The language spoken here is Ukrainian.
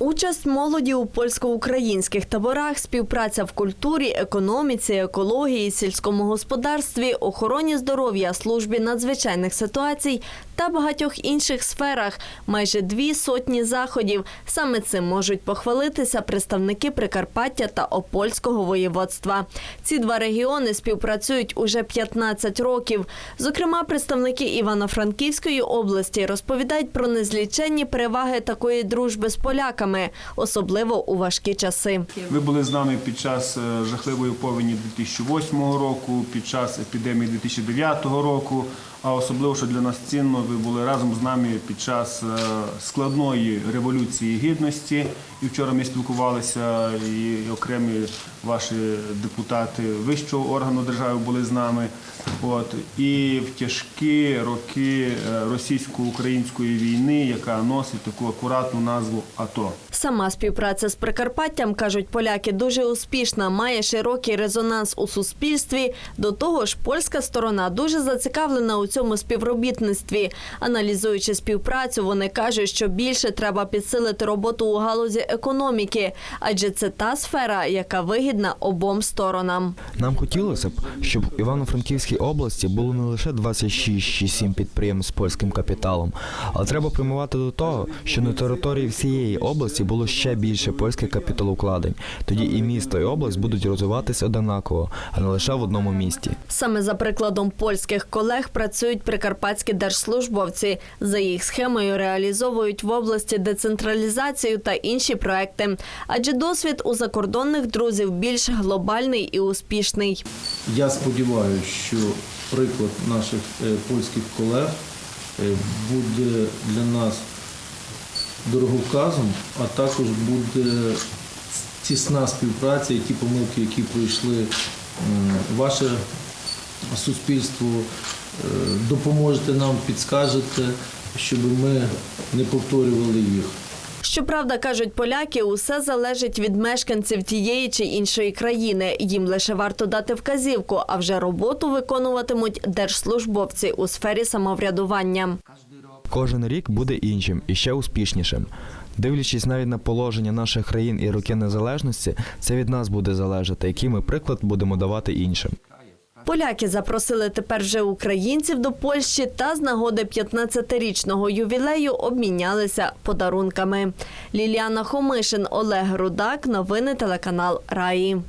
Участь молоді у польсько-українських таборах, співпраця в культурі, економіці, екології, сільському господарстві, охороні здоров'я, службі надзвичайних ситуацій та багатьох інших сферах. Майже дві сотні заходів. Саме цим можуть похвалитися представники Прикарпаття та Опольського воєводства. Ці два регіони співпрацюють уже 15 років. Зокрема, представники Івано-Франківської області розповідають про незліченні переваги такої дружби з поляками, особливо у важкі часи. Ви були з нами під час е, жахливої повені 2008 року, під час епідемії 2009 року. А особливо, що для нас цінно, ви були разом з нами під час е, складної революції гідності. І вчора ми спілкувалися, і окремі ваші депутати вищого органу держави були з нами. От і в тяжкі роки е, російсько-української війни, яка носить таку акуратну назву АТО. Сама співпраця з Прикарпаттям, кажуть поляки, дуже успішна, має широкий резонанс у суспільстві. До того ж, польська сторона дуже зацікавлена у цьому співробітництві. Аналізуючи співпрацю, вони кажуть, що більше треба підсилити роботу у галузі економіки, адже це та сфера, яка вигідна обом сторонам. Нам хотілося б, щоб в Івано-Франківській області було не лише 26 чи 7 підприємств з польським капіталом, але треба прямувати до того, що на території всієї області було ще більше польських капіталовкладень. Тоді і місто, і область будуть розвиватися однаково, а не лише в одному місті. Саме за прикладом польських колег працюють прикарпатські держслужбовці. За їх схемою реалізовують в області децентралізацію та інші проекти. Адже досвід у закордонних друзів більш глобальний і успішний. Я сподіваюся, що приклад наших е, польських колег е, буде для нас дороговказом, а також буде тісна співпраця і ті помилки, які пройшли ваше суспільство, е, допоможете нам, підскажете, щоб ми не повторювали їх. Щоправда, кажуть поляки, усе залежить від мешканців тієї чи іншої країни. Їм лише варто дати вказівку, а вже роботу виконуватимуть держслужбовці у сфері самоврядування. Кожен рік буде іншим і ще успішнішим. Дивлячись навіть на положення наших країн і роки незалежності, це від нас буде залежати, який ми приклад будемо давати іншим. Поляки запросили тепер вже українців до Польщі та з нагоди 15-річного ювілею обмінялися подарунками. Ліліана Хомишин, Олег Рудак. Новини телеканал Раї.